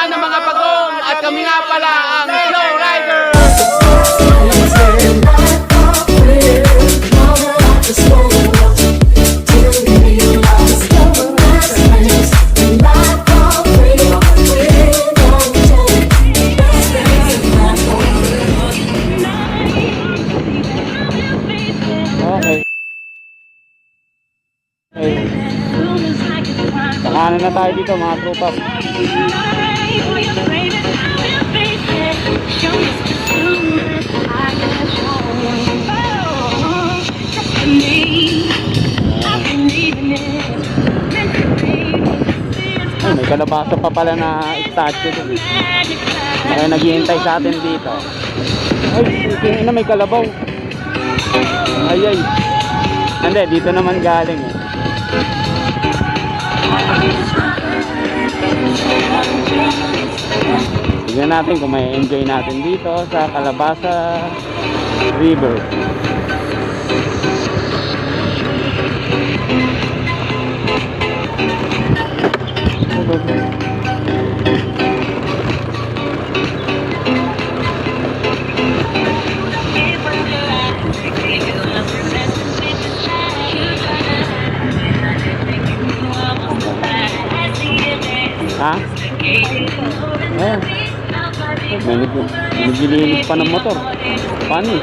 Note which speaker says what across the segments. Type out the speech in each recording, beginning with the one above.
Speaker 1: naman ng mga pagong at kami nga pala ang Slow Rider!
Speaker 2: Sakanan na tayo dito mga tropa. Kalabasa pa pala na statue dun. Kaya naghihintay sa atin dito. Ay, tingin na may kalabaw. Ay, ay. Hindi, dito naman galing eh. Tignan natin kung may enjoy natin dito sa Calabasa River. Ha? Ayan. Nag- naglilinis pa ng motor. Paano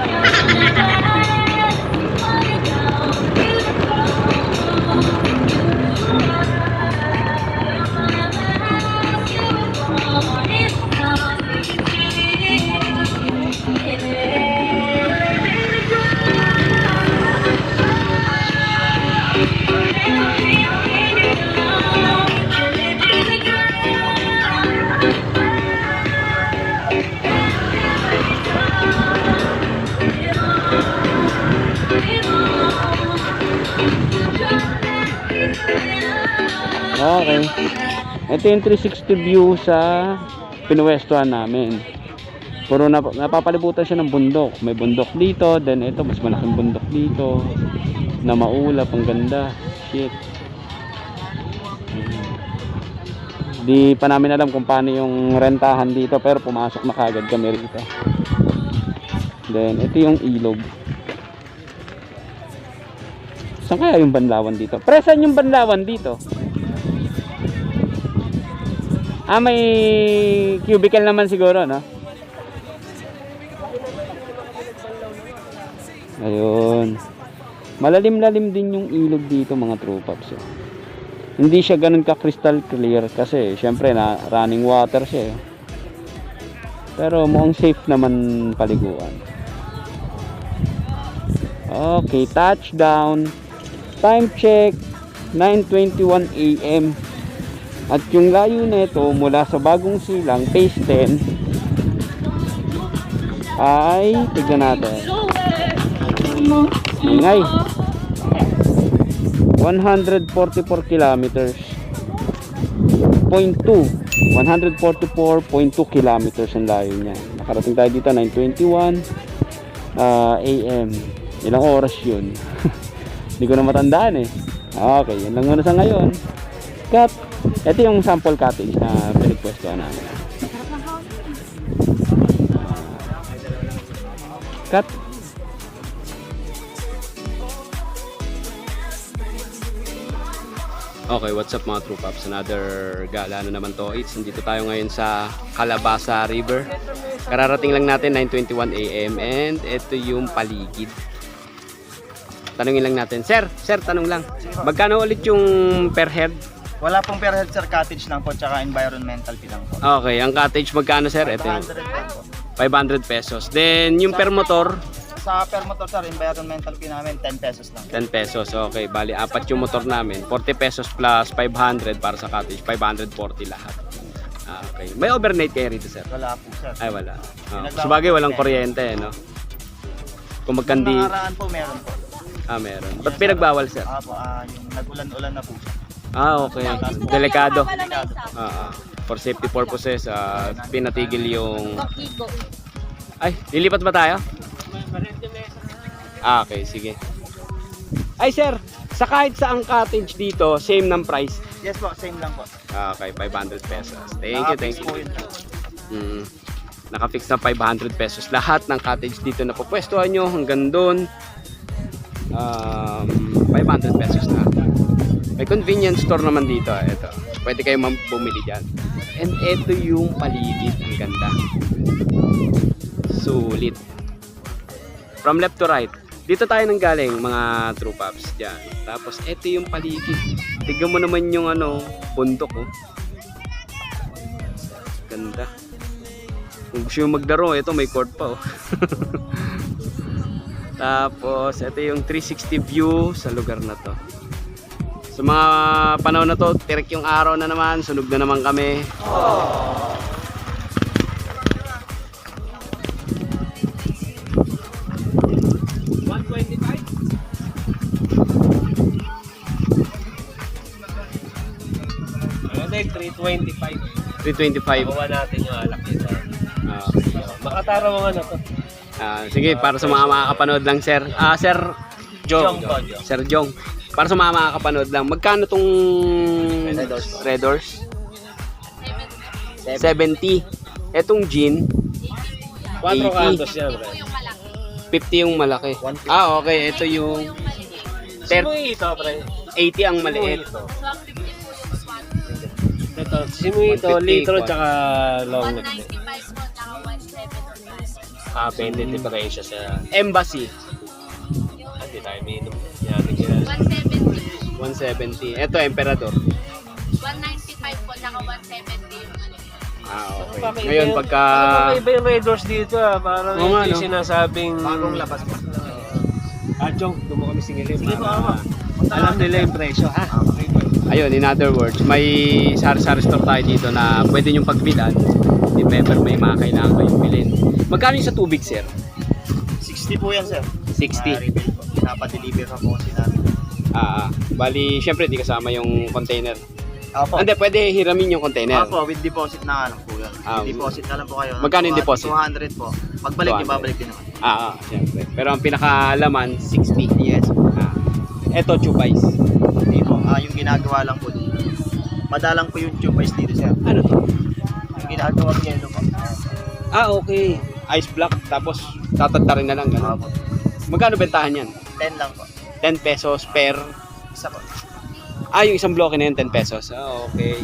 Speaker 2: Okay. Ito yung 360 view sa pinuwestuhan namin. Puro nap napapalibutan siya ng bundok. May bundok dito, then ito mas malaking bundok dito na maulap, ang ganda. Shit. Di pa namin alam kung paano yung rentahan dito pero pumasok na kagad kami rito. Then ito yung ilog. Saan kaya yung banlawan dito? Pre, saan yung banlawan dito? Ah, may cubicle naman siguro, no? Ayun. Malalim-lalim din yung ilog dito, mga tropaps. Eh. Hindi siya ganun ka-crystal clear kasi syempre na running water siya. Eh. Pero mukhang safe naman paliguan. Okay, touchdown. Time check 9:21 AM. At yung layo nito mula sa bagong silang phase 10 ay tignan natin. Ingay. 144 kilometers. 0.2 144.2 kilometers ang layo niya. Nakarating tayo dito 9:21 ah, AM. Ilang oras 'yun? Hindi ko na matandaan eh. Okay, yan lang muna sa ngayon. Cut. Ito yung sample cottage na pinagpwestuhan namin. Cut. Okay, what's up mga True Pops? Another gala na naman to. It's nandito tayo ngayon sa Calabasa River. Kararating lang natin 9:21 AM and ito yung paligid. Tanungin lang natin. Sir, sir, tanong lang. Magkano ulit yung per head?
Speaker 3: Wala pong per head sir cottage lang po tsaka environmental fee lang po.
Speaker 2: Okay, ang cottage magkano sir? Ito yung
Speaker 3: 500 lang po.
Speaker 2: 500 pesos. Then yung per motor,
Speaker 3: Sa per motor sir, environmental fee namin 10 pesos lang.
Speaker 2: 10 pesos. Okay, bali apat yung motor namin. 40 pesos plus 500 para sa cottage. 540 lahat. Ah, okay. May overnight kayo rito sir?
Speaker 3: Wala po sir.
Speaker 2: Ay wala. Oh.
Speaker 3: Pinagbawa
Speaker 2: Sabagay walang kuryente, no? Kung magkandi,
Speaker 3: nakaraan po meron po.
Speaker 2: ah meron. Ba't pinagbawal sir?
Speaker 3: Ah po, ah, yung nag-ulan-ulan na po siya.
Speaker 2: Ah, okay. Delikado. Ah, ah. for safety purposes, ah, pinatigil yung... Ay, lilipat ba tayo? Ah, okay, sige. Ay, sir, sa kahit saang cottage dito, same ng price.
Speaker 3: Yes po, same lang po.
Speaker 2: Okay, 500 pesos. Thank you, thank you. Mm. Nakafix na 500 pesos. Lahat ng cottage dito na pupwestuhan nyo hanggang doon. Um, 500 pesos na. May convenience store naman dito. Ito. Pwede kayo bumili dyan. And ito yung paligid. Ang ganda. Sulit. From left to right. Dito tayo nang galing mga true pops dyan. Tapos ito yung paligid. Tignan mo naman yung ano, bundok oh. Ganda. Kung gusto yung maglaro, ito may court pa oh. Tapos, ito yung 360 view sa lugar na to. Sa mga panahon na to, tirik yung araw na naman, sunog na naman kami.
Speaker 1: Ano yung 325?
Speaker 2: 325.
Speaker 1: Bawa natin yung alak nito.
Speaker 2: Ah,
Speaker 1: Makatara mga ano to.
Speaker 2: ah, sige, para sa mga makakapanood lang, sir. Ah, sir Jong.
Speaker 1: Jong po, Jong.
Speaker 2: Sir Jong. Para sa mga makakapanood lang, magkano tong
Speaker 3: Red Horse.
Speaker 2: Red Horse? 70. Etong gin,
Speaker 1: 4
Speaker 2: 80.
Speaker 1: kantos yan, bro.
Speaker 2: 50 yung malaki.
Speaker 3: 150.
Speaker 2: Ah, okay. Ito yung
Speaker 1: Sino ito, pre?
Speaker 2: 80 ang maliit.
Speaker 1: Ito. Ito, sino ito?
Speaker 2: 150,
Speaker 1: Litro
Speaker 2: kwan.
Speaker 1: tsaka long neck.
Speaker 4: 195 po, tsaka 170.
Speaker 1: Ah, pwede differensya sa...
Speaker 2: Embassy,
Speaker 1: Hindi tayo minum. Yan, yan.
Speaker 4: 170.
Speaker 2: 170. Ito, Emperador.
Speaker 4: 195 po, tsaka 170 yung ano.
Speaker 2: Ah, okay.
Speaker 1: Bakit
Speaker 2: Ngayon, pagka...
Speaker 1: Ano ba iba yung Red dito ah? Parang
Speaker 2: Oo nga,
Speaker 1: hindi
Speaker 2: no?
Speaker 1: sinasabing...
Speaker 3: Bagong labas po.
Speaker 1: Ah, Jong, doon mo kami singilin.
Speaker 3: Sige po, ama.
Speaker 1: Alam nila yung presyo, ha?
Speaker 2: Ayun, in other words, may sari-sari store tayo dito na pwede nyong pagbilan. If ever may mga kailangan kayong bilhin. Magkano yung sa tubig, sir?
Speaker 3: 60 po yan, sir.
Speaker 2: 60.
Speaker 3: Ah, refill po. Napadeliver pa po kasi namin.
Speaker 2: Ah, ah. bali, syempre, di kasama yung container.
Speaker 3: Opo.
Speaker 2: Hindi, pwede hiramin yung container.
Speaker 3: Opo, with deposit na ano po yan.
Speaker 2: Ah,
Speaker 3: With deposit na lang po kayo.
Speaker 2: magkano yung deposit?
Speaker 3: 200 po. Pagbalik,
Speaker 2: 200.
Speaker 3: ibabalik din naman.
Speaker 2: Ah, ah, syempre. Pero ang pinakalaman, 60. Yes. Ah. Ito, chupais.
Speaker 3: Hindi po. Ah, yung ginagawa lang po dito. Madalang po yung tube ice dito, sir.
Speaker 2: Ano to?
Speaker 3: Yung ginagawa yellow po.
Speaker 2: Ah, okay. Ice block, tapos tatadta rin na lang. Ganun.
Speaker 3: Opo.
Speaker 2: Magkano bentahan yan?
Speaker 3: 10 lang po.
Speaker 2: 10 pesos per...
Speaker 3: Isa po.
Speaker 2: Ah, yung isang bloke na yun, 10 pesos. Ah, okay.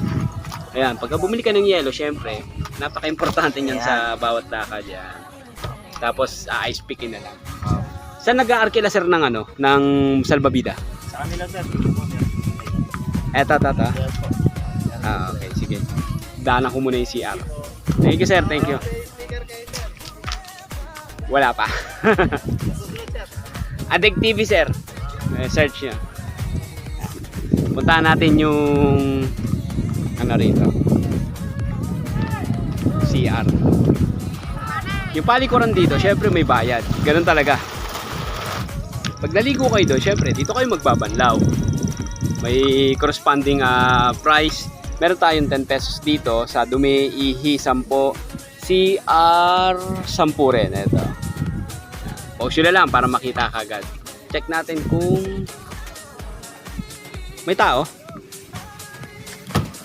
Speaker 2: Ayan, pagka bumili ka ng yelo, syempre, napaka-importante niyan sa bawat lakad yan. Tapos, ah, ice picking na lang. Saan nag-aarkila sir ng ano, ng salbabida?
Speaker 3: Sa kanila, sir.
Speaker 2: Eto, tata.
Speaker 3: Yes po.
Speaker 2: Ah, okay, sige. Daanan ko muna yung CR. Thank you, sir. Thank you. Wala pa. Addict TV, sir. Eh, search nyo. Puntahan natin yung ano rito. CR. Yung palikuran dito, syempre may bayad. Ganun talaga. Pag naligo kayo doon, syempre dito kayo magbabanlaw. May corresponding ah, price. Meron tayong 10 pesos dito sa dumi, ihi, 10, CR 10 rin. Ito. Pause nyo lang para makita kagad. Check natin kung may tao.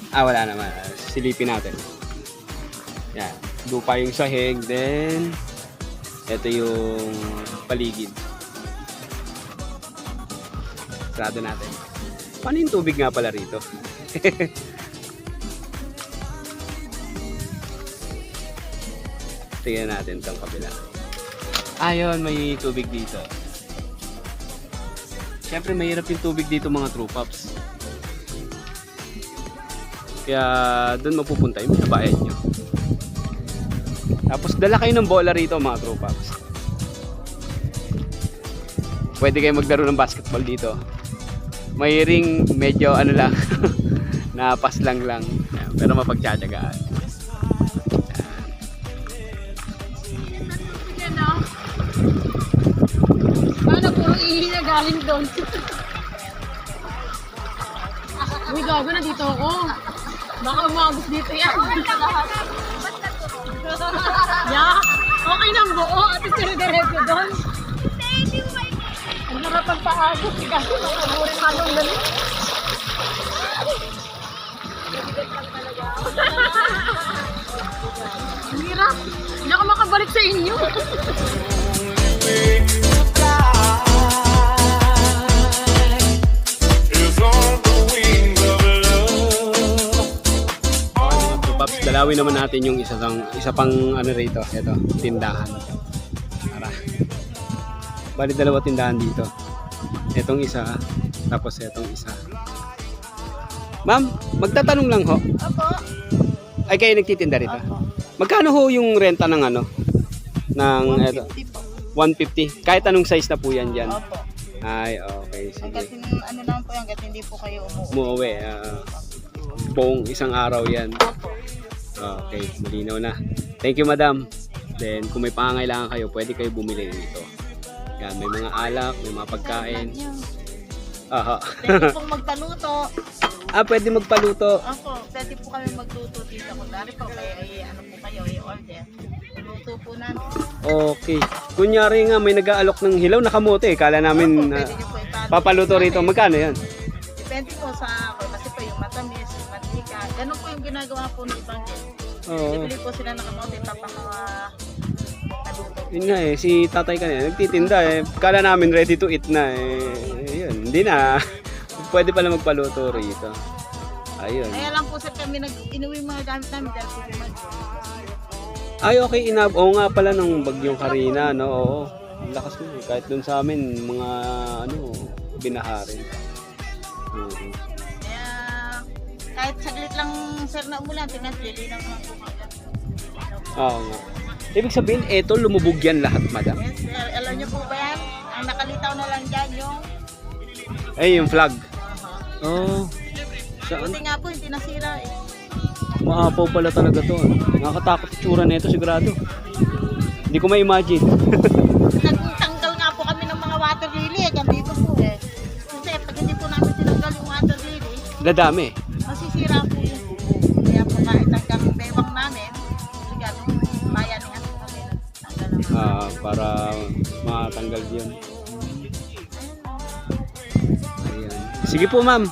Speaker 2: Ah, wala naman. Silipin natin. Yan. Lupa yung sahig. Then, ito yung paligid. Sarado natin. Paano yung tubig nga pala rito? Tingnan natin itong kabila. Ayun, may tubig dito. Siyempre, mahirap yung tubig dito mga true pops. Kaya doon mapupunta yung binabayad nyo. Tapos dala kayo ng bola rito mga true pops. Pwede kayo maglaro ng basketball dito. May ring medyo ano lang, napas lang lang. Pero mapagtsatsagaan.
Speaker 4: Galing doon? Uy, gago na dito ako. Baka umagos dito yan. yeah, okay nang buo at dire-diretso doon. Ang nakapagpaagos kasi makaburin halong na Ang hirap. Hindi ako makabalik sa inyo.
Speaker 2: Dalawin naman natin yung isa, pang, isa pang ano rito, ito, tindahan. Tara. Bali dalawa tindahan dito. Itong isa, tapos itong isa. Ma'am, magtatanong lang ho.
Speaker 4: Opo.
Speaker 2: Ay kayo nagtitinda rito? Magkano ho yung renta ng ano? Ng eto, 150. Kahit anong size na po yan dyan.
Speaker 5: Opo.
Speaker 2: Ay, okay. Sige.
Speaker 5: Hanggat ano lang po yan, hanggat hindi po kayo umuwi.
Speaker 2: Umuwi. ah, buong isang araw yan. Okay, malinaw na. Thank you, madam. Then, kung may pangangailangan kayo, pwede kayo bumili nito. Yan, may mga alak, may mga pagkain. Aha.
Speaker 5: Pwede pong magpaluto.
Speaker 2: ah, pwede magpaluto.
Speaker 5: Opo, pwede po kami magluto dito. Kung dari po kayo, ay ano po kayo, i-order. Luto po namin.
Speaker 2: Okay. Kunyari nga, may nag-aalok ng hilaw na kamote. Kala
Speaker 5: Opo,
Speaker 2: namin
Speaker 5: pwede
Speaker 2: ah,
Speaker 5: niyo po ipaluto.
Speaker 2: papaluto rito. Magkano yan?
Speaker 5: Depende po sa ako. Kasi po yung matamis, yung mantika. Ganun po yung ginagawa po ng ibang.
Speaker 2: Oo.
Speaker 5: Bibili po sila ng kamote, papaka paluto.
Speaker 2: Yun nga eh, si tatay kanina, nagtitinda eh. Kala namin ready to eat na eh. Yun, hindi na. Pwede pala magpaluto rito. Ayun.
Speaker 5: Kaya lang po sir kami nag inuwi mga gamit namin dahil po yung
Speaker 2: Ay, okay, inab. Oo nga pala ng bagyong Karina, no? Oo. Ang lakas mo eh. Kahit dun sa amin, mga ano, binaharin. Mhm.
Speaker 5: Kaya kahit saglit lang sir na umulan, tingnan, lilinaw naman po kagad.
Speaker 2: Oo nga. Ibig sabihin, eto, lumubog yan lahat, madam.
Speaker 5: Yes, sir. Alam niyo po ba yan? Ang nakalitaw na lang dyan yung...
Speaker 2: Ay, yung flag. Oo. Oh, saan?
Speaker 5: Buti nga po, hindi nasira eh.
Speaker 2: Maapaw pala talaga to. Nakakatakot itsura nito sigurado. Hindi ko ma-imagine.
Speaker 5: Nagtanggal nga po kami ng mga water lily eh. Gandito po eh. Kasi pag hindi po namin tinanggal yung water lily,
Speaker 2: Dadami.
Speaker 5: masisira po yun.
Speaker 2: Ayan. Sige po ma'am.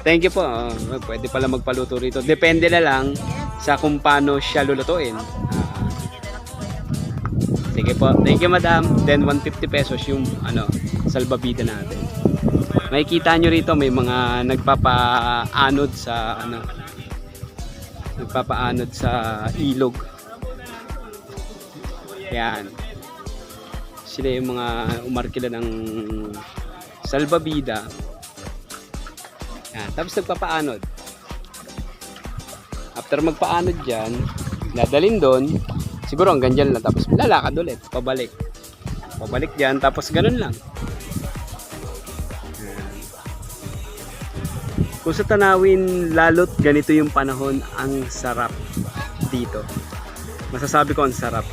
Speaker 2: Thank you po. Ah, pwede pala magpaluto rito. Depende na lang sa kung paano siya lulutuin. Ah, sige po. Thank you madam. Then 150 pesos yung ano, salbabida natin. Makikita nyo rito may mga nagpapaanod sa ano nagpapaanod sa ilog. Yan. Sila yung mga umarkila ng salbabida. Yan. Tapos nagpapaanod. After magpaanod dyan, dadalin doon, siguro hanggang dyan lang. Tapos lalakad ulit, pabalik. Pabalik dyan, tapos ganun lang. Kung sa tanawin, lalot ganito yung panahon, ang sarap dito. Masasabi ko ang sarap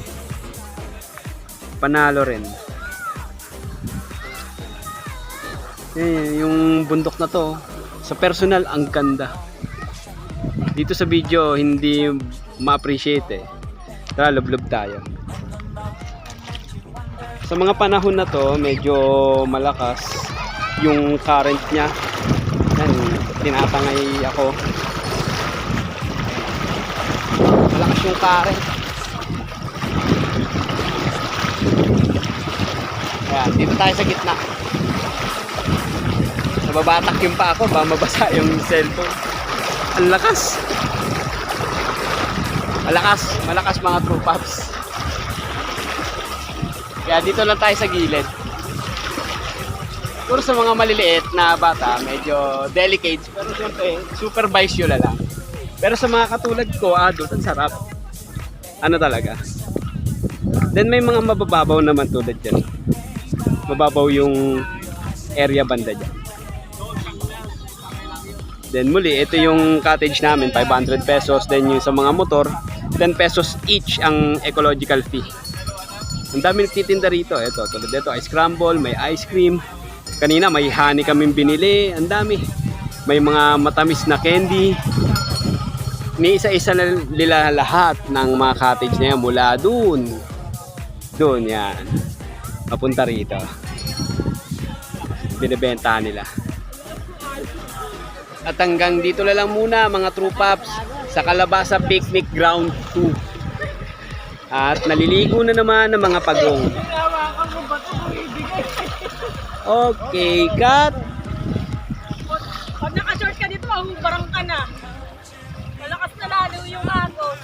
Speaker 2: panalo rin. Eh, yung bundok na to, sa personal, ang ganda. Dito sa video, hindi ma-appreciate eh. Tara, lublob tayo. Sa mga panahon na to, medyo malakas yung current niya. Yan, tinatangay ako. Malakas yung current. Ayan, dito tayo sa gitna. Nababatak yung pa ako, ba mabasa yung cellphone. Ang lakas. Malakas, malakas mga true pops. Kaya dito lang tayo sa gilid. Puro sa mga maliliit na bata, medyo delicate. Pero siyempre, supervise yun lang. Pero sa mga katulad ko, adult, ang sarap. Ano talaga. Then may mga mabababaw naman tulad dyan mababaw yung area banda dyan. Then muli, ito yung cottage namin, 500 pesos. Then yung sa mga motor, 10 pesos each ang ecological fee. Ang dami nagtitinda rito. Ito, tulad dito, ice crumble, may ice cream. Kanina may honey kaming binili. Ang dami. May mga matamis na candy. Ni-isa-isa na nila lahat ng mga cottage na yan mula dun. Dun, yan papunta rito. Binibenta nila. At hanggang dito na lang muna mga true pops. sa Kalabasa Picnic Ground 2. At naliligo na naman ng mga pagong. Okay, cut.
Speaker 4: Pag naka-short ka dito, mahubarang ka na. Malakas na lalo yung agos.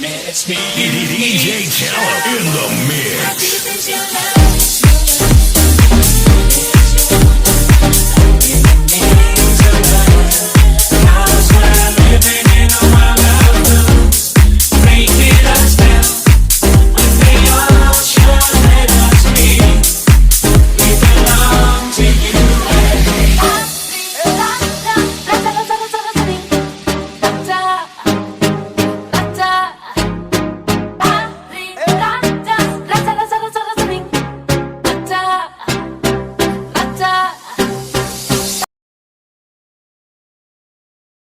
Speaker 6: DJ Talent in the mix.